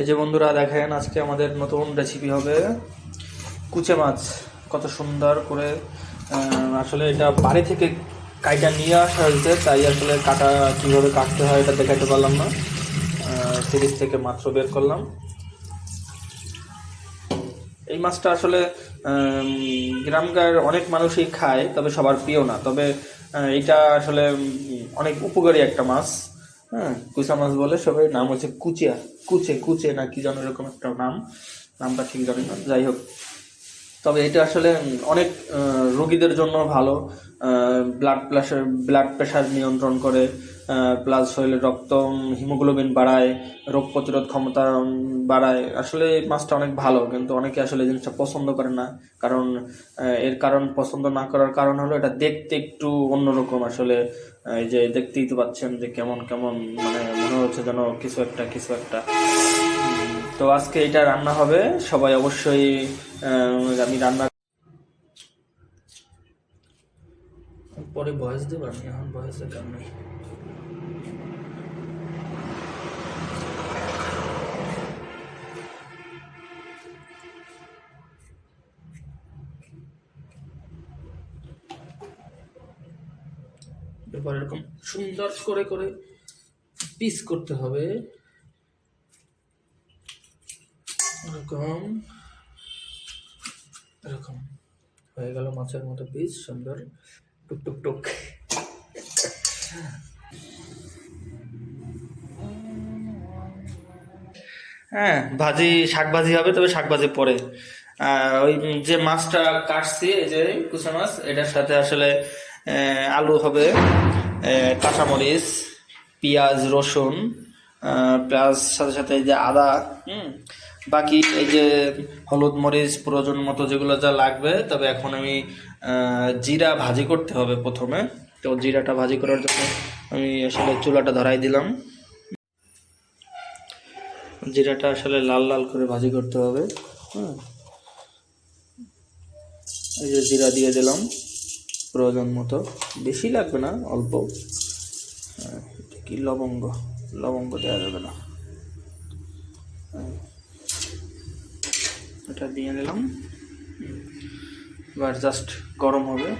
এই যে বন্ধুরা, দেখেন আজকে আমাদের নতুন রেসিপি হবে কুচে মাছ। কত সুন্দর করে আসলে এটা বাড়ি থেকে কাইটা নিয়ে আসা হয়েছে, তাই আসলে কাটা কীভাবে কাটতে হয় এটা দেখাতে পারলাম না। সিরিজ থেকে মাত্র বের করলাম। এই মাছটা আসলে গ্রামকার অনেক মানুষই খায়, তবে সবার প্রিয় না। তবে এটা আসলে অনেক উপকারী একটা মাছ। হ্যাঁ কুচা মাছ বলে সবাই, নাম হচ্ছে কুচিয়া। কুচে কুচে না কি যেন এরকম একটা নাম। নামটা ঠিক জানি না। যাই হোক তবে এটা আসলে অনেক রোগীদের জন্য ভালো ব্লাড প্রেশার ব্লাড প্রেশার নিয়ন্ত্রণ করে প্লাস শরীরে রক্ত হিমোগ্লোবিন বাড়ায়, রোগ প্রতিরোধ ক্ষমতা বাড়ায়। আসলে এই মাছটা অনেক ভালো, কিন্তু অনেকে আসলে এই জিনিসটা পছন্দ করে না। কারণ এর কারণ পছন্দ না করার কারণ হলো এটা দেখতে একটু অন্যরকম আসলে। এই যে দেখতেই তো পাচ্ছেন যে কেমন কেমন মানে মনে হচ্ছে যেন কিছু একটা কিছু একটা। তো আজকে এটা রান্না হবে। সবাই অবশ্যই আমি রান্না পরে ভয়েস দেবো, আমি এখন ভয়েসের কারণ নেই। এরকম সুন্দর করে করে পিস করতে হবে। এরকম এরকম। হয়ে গেল মাছের মতো পিস সুন্দর টুক টুক টুক। হ্যাঁ ভাজি শাক ভাজি হবে, তবে শাক ভাজি পরে ওই যে মাছটা কাটছি, এই যে কুচা মাছ, এটার সাথে আসলে আলু হবে কাঁচামরিচ, পেঁয়াজ, রসুন প্লাস সাথে সাথে যে আদা, হুম বাকি এই যে হলুদ মরিচ, প্রয়োজন মতো যেগুলো যা লাগবে, তবে এখন আমি জিরা ভাজি করতে হবে প্রথমে। তো জিরাটা ভাজি করার জন্য আমি আসলে চুলাটা ধরাই দিলাম। জিরাটা আসলে লাল লাল করে ভাজি করতে হবে হ্যাঁ। এই যে জিরা দিয়ে দিলাম, প্রয়োজন মতো। বেশি লাগবে না, অল্প। কি লবঙ্গ? লবঙ্গ দেওয়া যাবে না। হ্যাঁ। এটা দিয়ে নিলাম। এবার জাস্ট গরম হবে।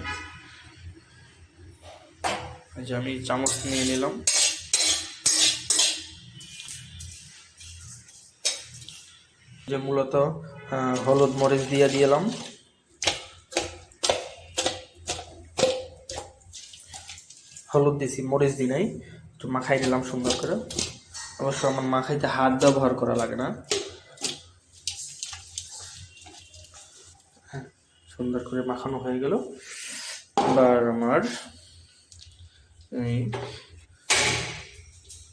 যে আমি চামচ নিয়ে নিলাম। যে মূলত হলুদ মরিচ দিয়ে দিলাম। হলুদ দিছি, মরিচ দিই নাই। একটু মাখাই দিলাম সুন্দর করে। অবশ্য আমার মাখাইতে হাত ব্যবহার করা লাগে না। সুন্দর করে মাখানো হয়ে গেল। এবার আমার এই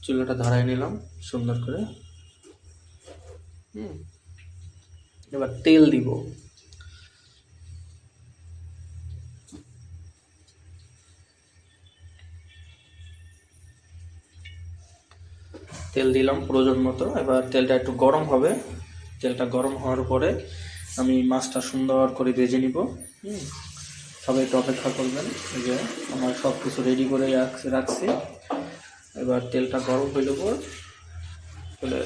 চুলাটা ধরাই নিলাম সুন্দর করে। হুম। এবার তেল দিব। তেল দিলাম প্রয়োজন মতো। এবার তেলটা একটু গরম হবে। তেলটা গরম হওয়ার পরে আমি মাছটা সুন্দর করে ভেজে নিব। হুম। সবাই একটু অপেক্ষা করবেন এই যে আমার সব কিছু রেডি করে রাখছি রাখছি। এবার তেলটা গরম হয়ে পর তাহলে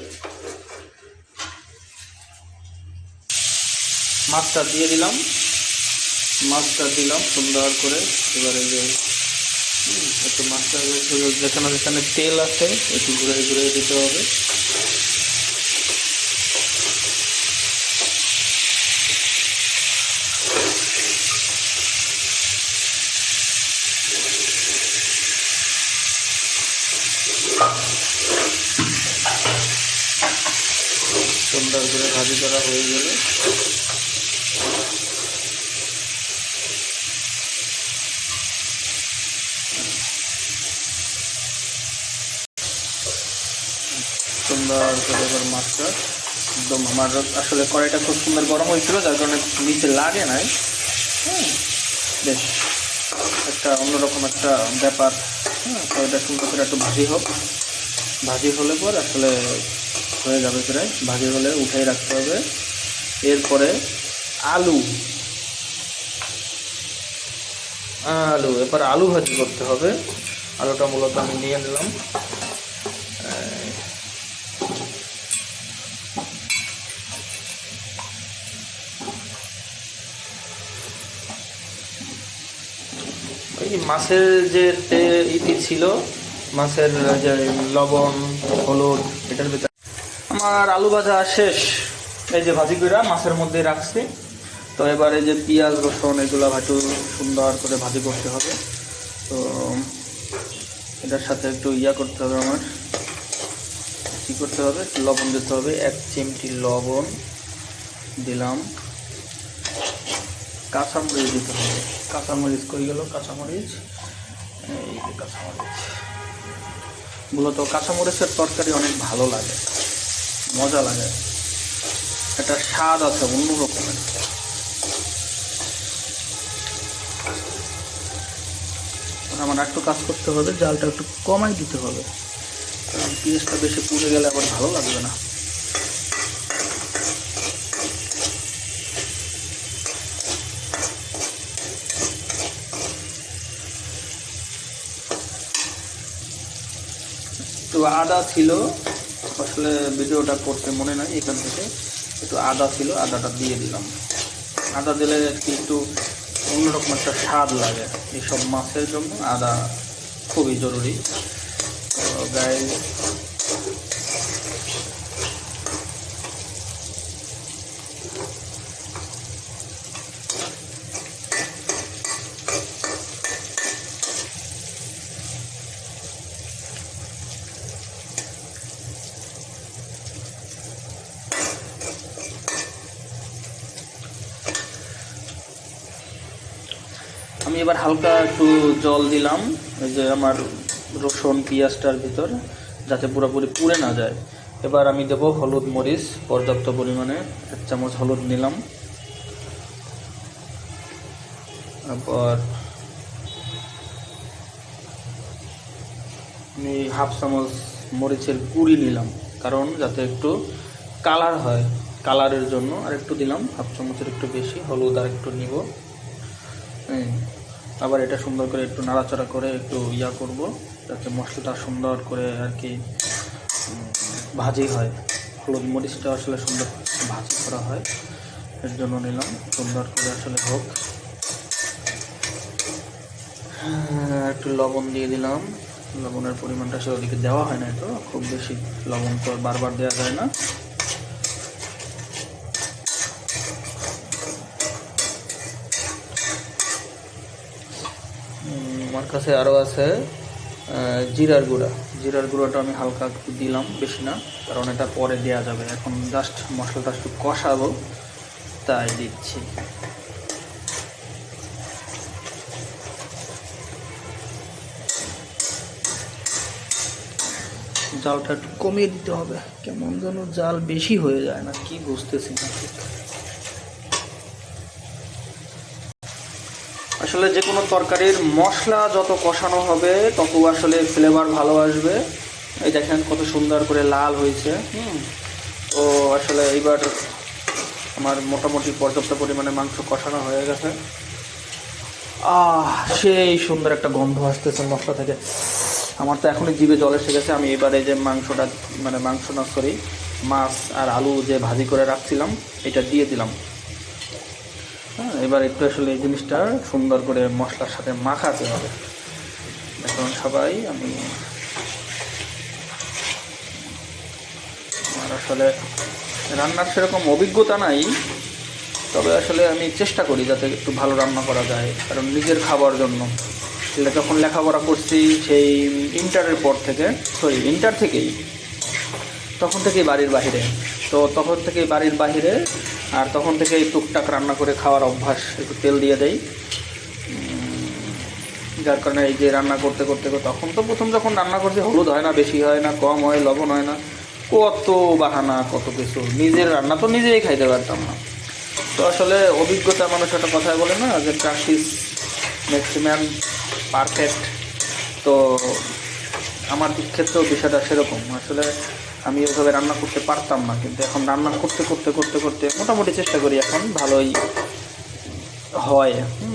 মাছটা দিয়ে দিলাম। মাছটা দিলাম সুন্দর করে। এবারে যে একটু মাছটা যেখানে যেখানে তেল আছে একটু ঘুরে ঘুরে দিতে হবে। সুন্দর করে ভাজি করা হয়ে গেলে সুন্দর করে মাছটা একদম আমার আসলে কড়াইটা খুব সুন্দর গরম হয়েছিল, যার কারণে নিচে লাগে নাই। হ্যাঁ বেশ, একটা অন্যরকম একটা ব্যাপার। হ্যাঁ তো এটা সুন্দর করে একটু ভাজি হোক। ভাজি হলে পর আসলে হয়ে যাবে প্রায়। ভাগে হলে উঠাই রাখতে হবে। এরপরে আলু। আলু এবার আলু ভাজি করতে হবে। আলুটা মূলত আমি নিয়ে নিলাম। ওই মাছের যে ইতি ছিল, মাছের যে লবণ, হলুদ, এটার ভিতরে আমার আলু ভাজা শেষ। এই যে ভাজি করে মাছের মধ্যে রাখছি। তো এবার যে পেঁয়াজ, রসুন এগুলো একটু সুন্দর করে ভাজি করতে হবে। তো এটার সাথে একটু ইয়া করতে হবে আমার। কী করতে হবে? লবণ দিতে হবে। এক চিমটি লবণ দিলাম। কাঁচামরিচ দিতে হবে। কাঁচামরিচ কই গেল? কাঁচামরিচ। এই যে কাঁচামরিচ। মূলত কাঁচামরিচের তরকারি অনেক ভালো লাগে। মজা লাগে। একটা স্বাদ আছে, অন্য রকমের। আমার একটু কাজ করতে হবে, জালটা একটু কমাই দিতে হবে। কারণ পেঁয়াজটা বেশি পুড়ে গেলে আবার ভালো লাগবে না। তো আদা ছিল। আসলে ভিডিওটা করতে মনে নাই এখান থেকে। একটু আদা ছিল, আদাটা দিয়ে দিলাম। আদা দিলে একটু অন্যরকম একটা স্বাদ লাগে এইসব মাছের জন্য। আদা খুবই জরুরি। তো গায়ে আমি এবার হালকা একটু জল দিলাম, এই যে আমার রসুন, পেঁয়াজটার ভিতর, যাতে পুরোপুরি পুড়ে না যায়। এবার আমি দেব হলুদ মরিচ, পর্যাপ্ত পরিমাণে এক চামচ হলুদ নিলাম। তারপর আমি হাফ চামচ মরিচের গুঁড়ি নিলাম, কারণ যাতে একটু কালার হয়, কালারের জন্য আর একটু দিলাম, হাফ চামচের একটু বেশি হলুদ আর একটু নিব। হুম। আবার এটা সুন্দর করে একটু নাড়াচাড়া করে একটু ইয়া করব যাতে মশলাটা সুন্দর করে আর কি ভাজি হয়। হলুদ মরিচটা আসলে সুন্দর ভাজি করা হয় এর জন্য নিলাম সুন্দর করে আসলে হোক। হ্যাঁ, একটু লবণ দিয়ে দিলাম। লবণের পরিমাণটা আসলে ওদিকে দেওয়া হয় না তো খুব বেশি লবণ তো বারবার দেওয়া যায় না। আমার কাছে আরও আছে জিরার গুঁড়া। জিরার গুঁড়াটা আমি হালকা একটু দিলাম, বেশি না, কারণ এটা পরে দেওয়া যাবে। এখন জাস্ট মশলাটা একটু কষাবো, তাই দিচ্ছি। জালটা একটু কমিয়ে দিতে হবে, কেমন যেন জাল বেশি হয়ে যায় না, কি বুঝতেছি না। আসলে যে কোনো তরকারির মশলা যত কষানো হবে, তত আসলে ফ্লেভার ভালো আসবে। এই দেখেন কত সুন্দর করে লাল হয়েছে, হুম। তো আসলে এইবার আমার মোটামুটি পর্যাপ্ত পরিমাণে মাংস কষানো হয়ে গেছে। আহ, সেই সুন্দর একটা গন্ধ আসতেছে মশলা থেকে। আমার তো এখনই জিভে জল এসে গেছে, আমি এবারে যে মাংসটা মানে মাংস না সরি মাছ আর আলু যে ভাজি করে রাখছিলাম, এটা দিয়ে দিলাম। হ্যাঁ এবার একটু আসলে এই জিনিসটা সুন্দর করে মশলার সাথে মাখাতে হবে। এখন সবাই আমি আমার আসলে রান্নার সেরকম অভিজ্ঞতা নাই, তবে আসলে আমি চেষ্টা করি যাতে একটু ভালো রান্না করা যায়, কারণ নিজের খাবার জন্য। আসলে যখন লেখাপড়া করছি সেই ইন্টারের পর থেকে সরি ইন্টার থেকেই, তখন থেকেই বাড়ির বাইরে তো তখন থেকেই বাড়ির বাইরে আর তখন থেকে এই টুকটাক রান্না করে খাওয়ার অভ্যাস একটু তেল দিয়ে উম, যার কারণে এই যে রান্না করতে করতে তখন তো প্রথম যখন রান্না করছি হলুদ হয় না বেশি হয় না কম হয় লবণ হয় না। কত বাহানা কত কিছু। নিজের রান্না তো নিজেই খাইতে পারতাম না। তো আসলে অভিজ্ঞতা মানুষ একটা কথায় বলে না যে প্র্যাকটিস ম্যাক্সিমাম পারফেক্ট তো আমার দিক ক্ষেত্রেও বিষয়টা সেরকম। আসলে আমি ওইভাবে রান্না করতে পারতাম না, কিন্তু এখন রান্না করতে করতে করতে করতে মোটামুটি চেষ্টা করি এখন ভালোই হয়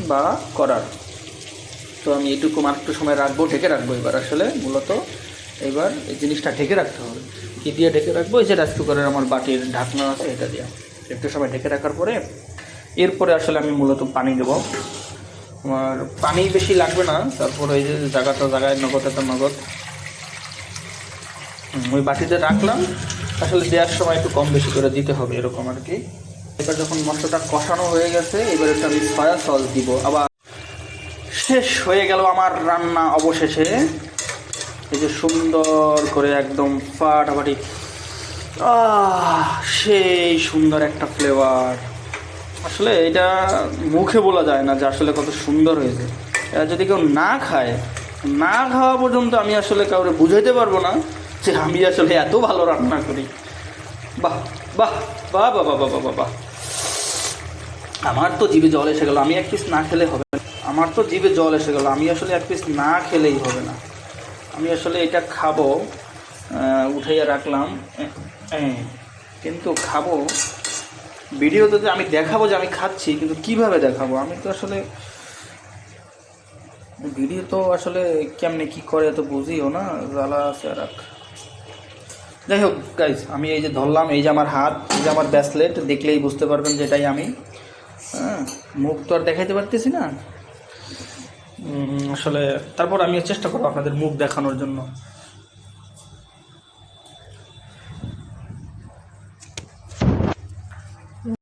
বা করার। তো আমি এটুকু মাত্র সময় রাখব, ঢেকে রাখব এবার আসলে মূলত। এবার এই জিনিসটা ঢেকে রাখতে হবে। কি দিয়ে ঢেকে রাখব? এই যে রাইস কুকারের আমার বাটির ঢাকনা আছে, এটা দিয়ে। একটু সময় ঢেকে রাখার পরে, এরপরে আসলে আমি মূলত পানি দেবো। আমার পানি বেশি লাগবে না, তারপর এই যে জায়গাটা, জায়গায় নগদ একটা নগদ। ওই বাটিতে রাখলাম। আসলে দেওয়ার সময় একটু কম বেশি করে দিতে হবে এরকম আর কি। এবার যখন মশলাটা কষানো হয়ে গেছে, এবার একটু আমি সয়া সস দিব। আবার শেষ হয়ে গেল আমার রান্না অবশেষে। এই যে সুন্দর করে একদম ফাটাফাটি। সেই সুন্দর একটা ফ্লেভার আসলে এটা মুখে বলা যায় না যে আসলে কত সুন্দর হয়েছে। যদি কেউ না খায়, না খাওয়া পর্যন্ত আমি আসলে কাউরে বুঝাইতে পারব না। যে আমি আসলে এত ভালো রান্না করি। বাহ বাহ বাহ বাহ বাহ বাহ বাহ বাহ। আমার তো জিভে জল এসে গেল, আমি এক পিস না খেলে হবে না। আমার তো জিভে জল এসে গেল, আমি আসলে এক পিস না খেলেই হবে না। আমি আসলে এটা খাব উঠাইয়া রাখলাম কিন্তু খাব। ভিডিওতে আমি দেখাবো যে আমি খাচ্ছি, কিন্তু কীভাবে দেখাবো? আমি তো আসলে, ভিডিও তো আসলে কেমনে কি করে তো বুঝিও না, জ্বালা আছে আর। যাই হোক গাইজ আমি এই যে ধরলাম, এই যে আমার হাত, এই যে আমার ব্যাসলেট দেখলেই বুঝতে পারবেন যেটাই আমি। হ্যাঁ মুখ তো আর দেখাইতে পারতেছি না। আসলে তারপর আমি চেষ্টা করব আপনাদের মুখ দেখানোর জন্য।